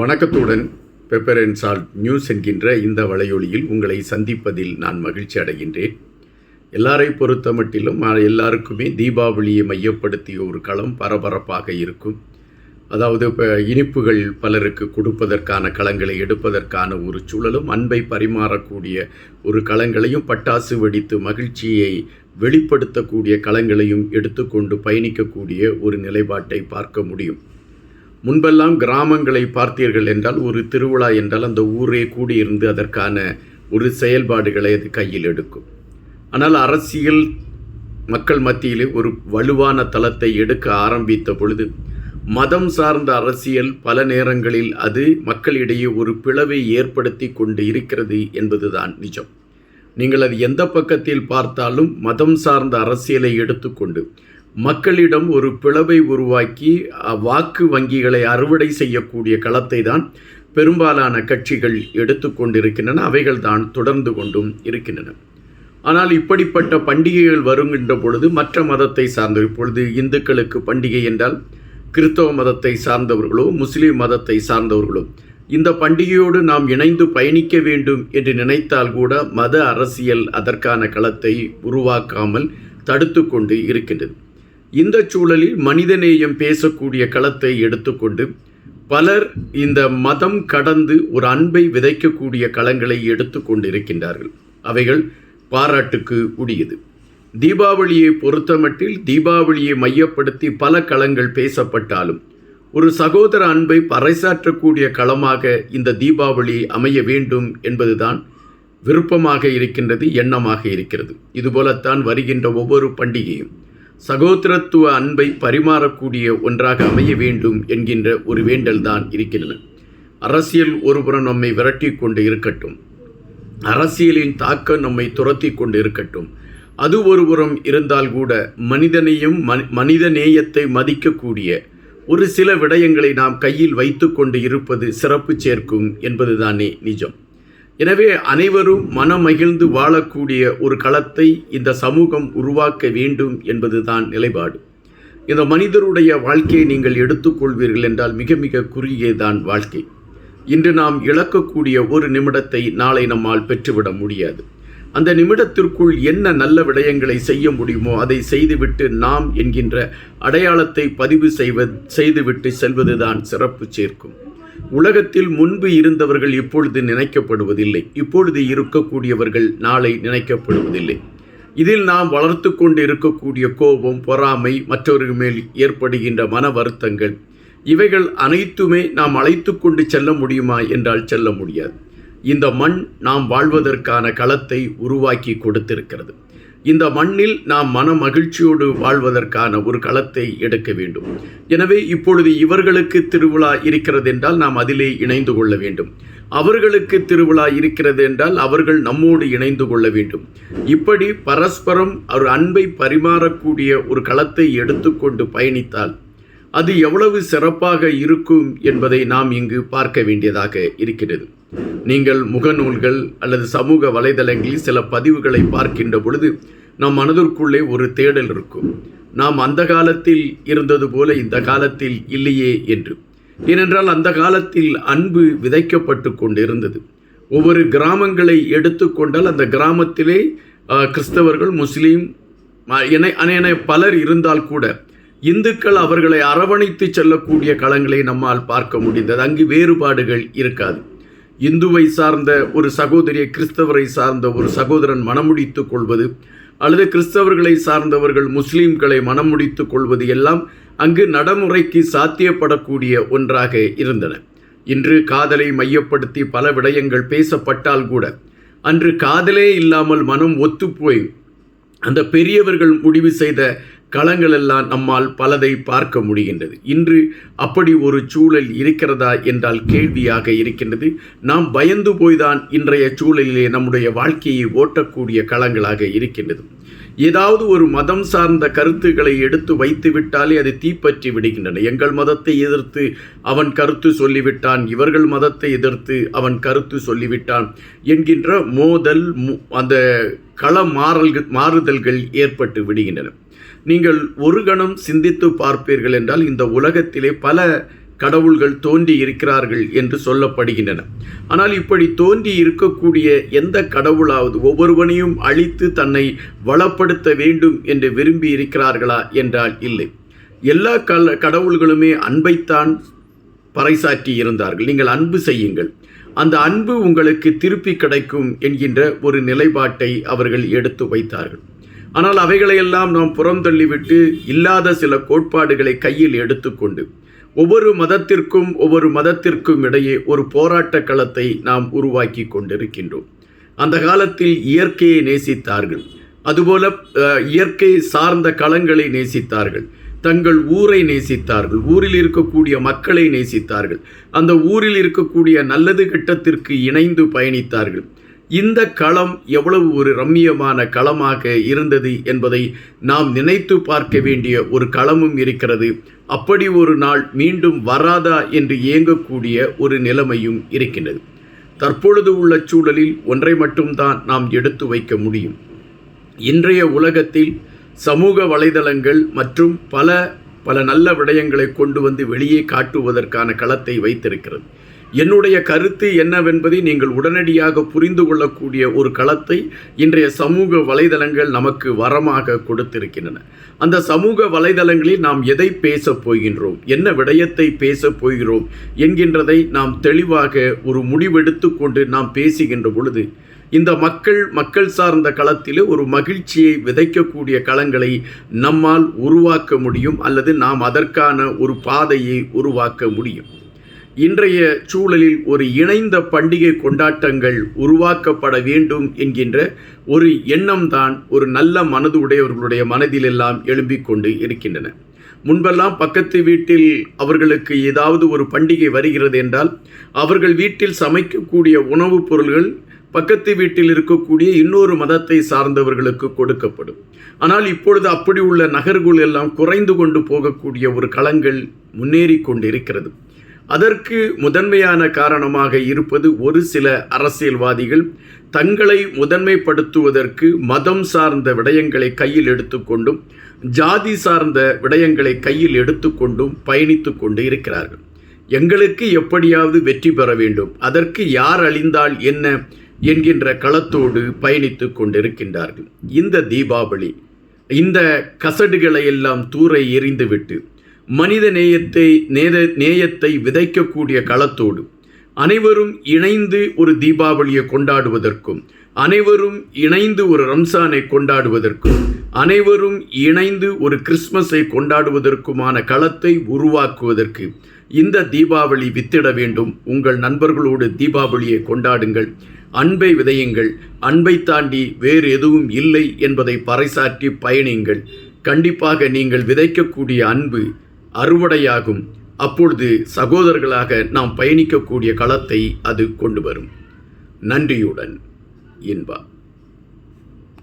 வணக்கத்துடன் pepper and salt news என்கின்ற இந்த வலையொலியில் உங்களை சந்திப்பதில் நான் மகிழ்ச்சி அடைகின்றேன். எல்லாரை பொறுத்த மட்டிலும் எல்லாருக்குமே தீபாவளியை மையப்படுத்திய ஒரு களம் பரபரப்பாக இருக்கும். அதாவது இப்போ இனிப்புகள் பலருக்கு கொடுப்பதற்கான களங்களை எடுப்பதற்கான ஒரு சூழலும் அன்பை பரிமாறக்கூடிய ஒரு களங்களையும் பட்டாசு வெடித்து மகிழ்ச்சியை வெளிப்படுத்தக்கூடிய களங்களையும் எடுத்துக்கொண்டு பயணிக்கக்கூடிய ஒரு நிலைப்பாட்டை பார்க்க முடியும். முன்பெல்லாம் கிராமங்களை பார்த்தீர்கள் என்றால் ஒரு திருவிழா என்றால் அந்த ஊரே கூடியிருந்து அதற்கான ஒரு செயல்பாடுகளை அது கையில் எடுக்கும். ஆனால் அரசியல் மக்கள் மத்தியிலே ஒரு வலுவான தளத்தை எடுக்க ஆரம்பித்த பொழுது மதம் சார்ந்த அரசியல் பல நேரங்களில் அது மக்களிடையே ஒரு பிளவை ஏற்படுத்தி கொண்டு இருக்கிறது என்பதுதான் நிஜம். நீங்கள் அது எந்த பக்கத்தில் பார்த்தாலும் மதம் சார்ந்த அரசியலை எடுத்துக்கொண்டு மக்களிடம் ஒரு பிளவை உருவாக்கி வாக்கு வங்கிகளை அறுவடை செய்யக்கூடிய களத்தை தான் பெரும்பாலான கட்சிகள் எடுத்துக்கொண்டிருக்கின்றன அவைகள் தான் தொடர்ந்து கொண்டும் இருக்கின்றன. ஆனால் இப்படிப்பட்ட பண்டிகைகள் வருகின்ற பொழுது மற்ற மதத்தை சார்ந்த இப்பொழுது இந்துக்களுக்கு பண்டிகை என்றால் கிறிஸ்தவ மதத்தை சார்ந்தவர்களோ முஸ்லீம் மதத்தை சார்ந்தவர்களோ இந்த பண்டிகையோடு நாம் இணைந்து பயணிக்க வேண்டும் என்று நினைத்தால் கூட மத அரசியல் அதற்கான களத்தை உருவாக்காமல் தடுத்து கொண்டு இருக்கின்றது. இந்த சூழலில் மனிதநேயம் பேசக்கூடிய களத்தை எடுத்துக்கொண்டு பலர் இந்த மதம் கடந்து ஒரு அன்பை விதைக்கக்கூடிய களங்களை எடுத்துக்கொண்டு இருக்கின்றார்கள் அவைகள் பாராட்டுக்கு உரியது. தீபாவளியை பொறுத்தமட்டில் தீபாவளியை மையப்படுத்தி பல களங்கள் பேசப்பட்டாலும் ஒரு சகோதர அன்பை பறைசாற்றக்கூடிய களமாக இந்த தீபாவளி அமைய வேண்டும் என்பதுதான் விருப்பமாக இருக்கின்றது எண்ணமாக இருக்கிறது. இதுபோலத்தான் வருகின்ற ஒவ்வொரு பண்டிகையும் சகோதரத்துவ அன்பை பரிமாறக்கூடிய ஒன்றாக அமைய வேண்டும் என்கின்ற ஒரு வேண்டல்தான் இருக்கின்றன அரசியல் ஒருபுறம் நம்மை விரட்டி கொண்டு இருக்கட்டும். அரசியலின் தாக்கம் நம்மை துரத்தி கொண்டு இருக்கட்டும். அது ஒருபுறம் இருந்தால் கூட மனிதனையும் மனி- மனித நேயத்தை மதிக்கக்கூடிய ஒரு சில விடயங்களை நாம் கையில் வைத்துக்கொண்டு இருப்பது சிறப்பு சேர்க்கும் என்பதுதானே நிஜம். எனவே அனைவரும் மனமகிழ்ந்து வாழக்கூடிய ஒரு களத்தை இந்த சமூகம் உருவாக்க வேண்டும் என்பதுதான் நிலைப்பாடு. இந்த மனிதருடைய வாழ்க்கையை நீங்கள் எடுத்துக்கொள்வீர்கள் என்றால் மிக மிக குறுகியதான் வாழ்க்கை. இன்று நாம் இழக்கக்கூடிய ஒரு நிமிடத்தை நாளை நம்மால் பெற்றுவிட முடியாது. அந்த நிமிடத்திற்குள் என்ன நல்ல விடயங்களை செய்ய முடியுமோ அதை செய்துவிட்டு நாம் என்கின்ற அடையாளத்தை பதிவு செய்வ செய்துவிட்டு செல்வதுதான் சிறப்பு சேர்க்கும். உலகத்தில் முன்பு இருந்தவர்கள் இப்பொழுது நினைக்கப்படுவதில்லை. இப்பொழுது இருக்கக்கூடியவர்கள் நாளை நினைக்கப்படுவதில்லை. இதில் நாம் வளர்த்து கொண்டு இருக்கக்கூடிய கோபம் பொறாமை மற்றவர்கள் மேல் ஏற்படுகின்ற மன வருத்தங்கள் இவைகள் அனைத்துமே நாம் அழைத்து கொண்டு செல்ல முடியுமா என்றால் செல்ல முடியாது. இந்த மண் நாம் வாழ்வதற்கான களத்தை உருவாக்கி கொடுத்திருக்கிறது. இந்த மண்ணில் நாம் மன மகிழ்ச்சியோடு வாழ்வதற்கான ஒரு களத்தை எடுக்க வேண்டும். எனவே இப்பொழுது இவர்களுக்கு திருவிழா இருக்கிறது என்றால் நாம் அதிலே இணைந்து கொள்ள வேண்டும். அவர்களுக்கு திருவிழா இருக்கிறது என்றால் அவர்கள் நம்மோடு இணைந்து கொள்ள வேண்டும். இப்படி பரஸ்பரம் ஒரு அன்பை பரிமாறக்கூடிய ஒரு களத்தை எடுத்துக்கொண்டு பயணித்தால் அது எவ்வளவு சிறப்பாக இருக்கும் என்பதை நாம் இங்கு பார்க்க வேண்டியதாக இருக்கிறது. நீங்கள் முகநூல்கள் அல்லது சமூக வலைதளங்களில் சில பதிவுகளை பார்க்கின்ற பொழுது நம் மனதிற்குள்ளே ஒரு தேடல் இருக்கும். நாம் அந்த காலத்தில் இருந்தது போல இந்த காலத்தில் இல்லையே என்று. ஏனென்றால் அந்த காலத்தில் அன்பு விதைக்கப்பட்டு கொண்டிருந்தது. ஒவ்வொரு கிராமங்களை எடுத்துக்கொண்டால் அந்த கிராமத்திலே கிறிஸ்தவர்கள் முஸ்லீம் என என பலர் இருந்தால் கூட இந்துக்கள் அவர்களை அரவணைத்து செல்லக்கூடிய களங்களை நம்மால் பார்க்க முடிந்தது. அங்கு வேறுபாடுகள் இருக்காது. இந்துவை சார்ந்த ஒரு சகோதரியை கிறிஸ்தவரை சார்ந்த ஒரு சகோதரன் மணமுடித்துக் கொள்வது அல்லது கிறிஸ்தவர்களை சார்ந்தவர்கள் முஸ்லீம்களை மணமுடித்துக் கொள்வது எல்லாம் அங்கு நடைமுறைக்கு சாத்தியப்படக்கூடிய ஒன்றாக இருந்தன. இன்று காதலை மையப்படுத்தி பல விடயங்கள் பேசப்பட்டால் கூட அன்று காதலே இல்லாமல் மனம் ஒத்துப்போய் அந்த பெரியவர்கள் முடிவு செய்த களங்களெல்லாம் நம்மால் பலதை பார்க்க முடிகின்றது. இன்று அப்படி ஒரு சூழல் இருக்கிறதா என்றால் கேள்வியாக இருக்கின்றது. நாம் பயந்து போய்தான் இன்றைய சூழலிலே நம்முடைய வாழ்க்கையை ஓட்டக்கூடிய களங்களாக இருக்கின்றது. ஏதாவது ஒரு மதம் சார்ந்த கருத்துக்களை எடுத்து வைத்து விட்டாலே அது தீப்பற்றி விடுகின்றன. எங்கள் மதத்தை எதிர்த்து அவன் கருத்து சொல்லிவிட்டான் இவர்கள் மதத்தை எதிர்த்து அவன் கருத்து சொல்லிவிட்டான் என்கின்ற மோதல் மு- அந்த கள மாறல்கள் மாறுதல்கள் ஏற்பட்டு விடுகின்றன. நீங்கள் ஒரு கணம் சிந்தித்து பார்ப்பீர்கள் என்றால் இந்த உலகத்திலே பல கடவுள்கள் தோன்றி இருக்கிறார்கள் என்று சொல்லப்படுகின்றன. ஆனால் இப்படி தோன்றி இருக்கக்கூடிய எந்த கடவுளாவது ஒவ்வொருவனையும் அழித்து தன்னை வளப்படுத்த வேண்டும் என்று விரும்பி இருக்கிறார்களா என்றால் இல்லை. எல்லா கல கடவுள்களுமே அன்பைத்தான் பறைசாற்றி இருந்தார்கள். நீங்கள் அன்பு செய்யுங்கள். அந்த அன்பு உங்களுக்கு திருப்பி கிடைக்கும் என்கின்ற ஒரு நிலைப்பாட்டை அவர்கள் எடுத்து வைத்தார்கள். ஆனால் அவைகளையெல்லாம் நாம் புறந்தள்ளிவிட்டு இல்லாத சில கோட்பாடுகளை கையில் எடுத்துக்கொண்டு ஒவ்வொரு மதத்திற்கும் ஒவ்வொரு மதத்திற்கும் இடையே ஒரு போராட்ட களத்தை நாம் உருவாக்கி கொண்டிருக்கின்றோம். அந்த காலத்தில் இயற்கையை நேசித்தார்கள். அதுபோல இயற்கை சார்ந்த களங்களை நேசித்தார்கள். தங்கள் ஊரை நேசித்தார்கள். ஊரில் இருக்கக்கூடிய மக்களை நேசித்தார்கள். அந்த ஊரில் இருக்கக்கூடிய நல்லது கட்டத்திற்கு இணைந்து பயணித்தார்கள். இந்த களம் எவ்வளவு ஒரு ரம்மியமான களமாக இருந்தது என்பதை நாம் நினைத்து பார்க்க வேண்டிய ஒரு களமும் இருக்கிறது. அப்படி ஒரு நாள் மீண்டும் வராதா என்று ஏங்கக்கூடிய ஒரு நிலைமையும் இருக்கின்றது. தற்பொழுது உள்ள சூழலில் ஒன்றை மட்டும்தான் நாம் எடுத்து வைக்க முடியும். இன்றைய உலகத்தில் சமூக வலைதளங்கள் மற்றும் பல பல நல்ல விடயங்களை கொண்டு வந்து வெளியே காட்டுவதற்கான களத்தை வைத்திருக்கிறது. என்னுடைய கருத்து என்னவென்பதை நீங்கள் உடனடியாக புரிந்து கொள்ளக்கூடிய ஒரு களத்தை இன்றைய சமூக வலைதளங்கள் நமக்கு வரமாக கொடுத்திருக்கின்றன. அந்த சமூக வலைதளங்களில் நாம் எதை பேசப் போகின்றோம்? என்ன விடயத்தை பேசப் போகிறோம்? என்கின்றதை நாம் தெளிவாக ஒரு முடிவெடுத்து கொண்டு நாம் பேசுகின்ற பொழுது இந்த மக்கள் மக்கள் சார்ந்த களத்திலே ஒரு மகிழ்ச்சியை விதைக்கக்கூடிய களங்களை நம்மால் உருவாக்க முடியும் அல்லது நாம் அதற்கான ஒரு பாதையை உருவாக்க முடியும். இன்றைய சூழலில் ஒரு இணைந்த பண்டிகை கொண்டாட்டங்கள் உருவாக்கப்பட வேண்டும் என்கின்ற ஒரு எண்ணம்தான் ஒரு நல்ல மனது உடையவர்களுடைய மனதிலெல்லாம் எழும்பிக் கொண்டு இருக்கின்றன. முன்பெல்லாம் பக்கத்து வீட்டில் அவர்களுக்கு ஏதாவது ஒரு பண்டிகை வருகிறது என்றால் அவர்கள் வீட்டில் சமைக்கக்கூடிய உணவுப் பொருள்கள் பக்கத்து வீட்டில் இருக்கக்கூடிய இன்னொரு மதத்தை சார்ந்தவர்களுக்கு கொடுக்கப்படும். ஆனால் இப்பொழுது அப்படி உள்ள நகர்கள் எல்லாம் குறைந்து கொண்டு போகக்கூடிய ஒரு களங்கள் முன்னேறி கொண்டிருக்கிறது. அதற்கு முதன்மையான காரணமாக இருப்பது ஒரு சில அரசியல்வாதிகள் தங்களை முதன்மைப்படுத்துவதற்கு மதம் சார்ந்த விடயங்களை கையில் எடுத்துக்கொண்டும் ஜாதி சார்ந்த விடயங்களை கையில் எடுத்துக்கொண்டும் பயணித்து கொண்டு இருக்கிறார்கள். எங்களுக்கு எப்படியாவது வெற்றி பெற வேண்டும். அதற்கு யார் அழிந்தால் என்ன என்கின்ற களத்தோடு பயணித்து கொண்டிருக்கின்றார்கள். இந்த தீபாவளி இந்த கசடுகளை எல்லாம் தூர எறிந்துவிட்டு மனித நேயத்தை நேத நேயத்தை விதைக்கக்கூடிய களத்தோடு அனைவரும் இணைந்து ஒரு தீபாவளியை கொண்டாடுவதற்கும் அனைவரும் இணைந்து ஒரு ரம்சானை கொண்டாடுவதற்கும் அனைவரும் இணைந்து ஒரு கிறிஸ்மஸை கொண்டாடுவதற்குமான களத்தை உருவாக்குவதற்கு இந்த தீபாவளி வித்திட வேண்டும். உங்கள் நண்பர்களோடு தீபாவளியை கொண்டாடுங்கள். அன்பை விதையுங்கள். அன்பை தாண்டி வேறு எதுவும் இல்லை என்பதை பறைசாற்றி பயணியுங்கள். கண்டிப்பாக நீங்கள் விதைக்கக்கூடிய அன்பு அறுவடையாகும். அப்பொழுது சகோதரர்களாக நாம் பயணிக்கக்கூடிய களத்தை அது கொண்டு வரும் நன்றியுடன் இன்பா.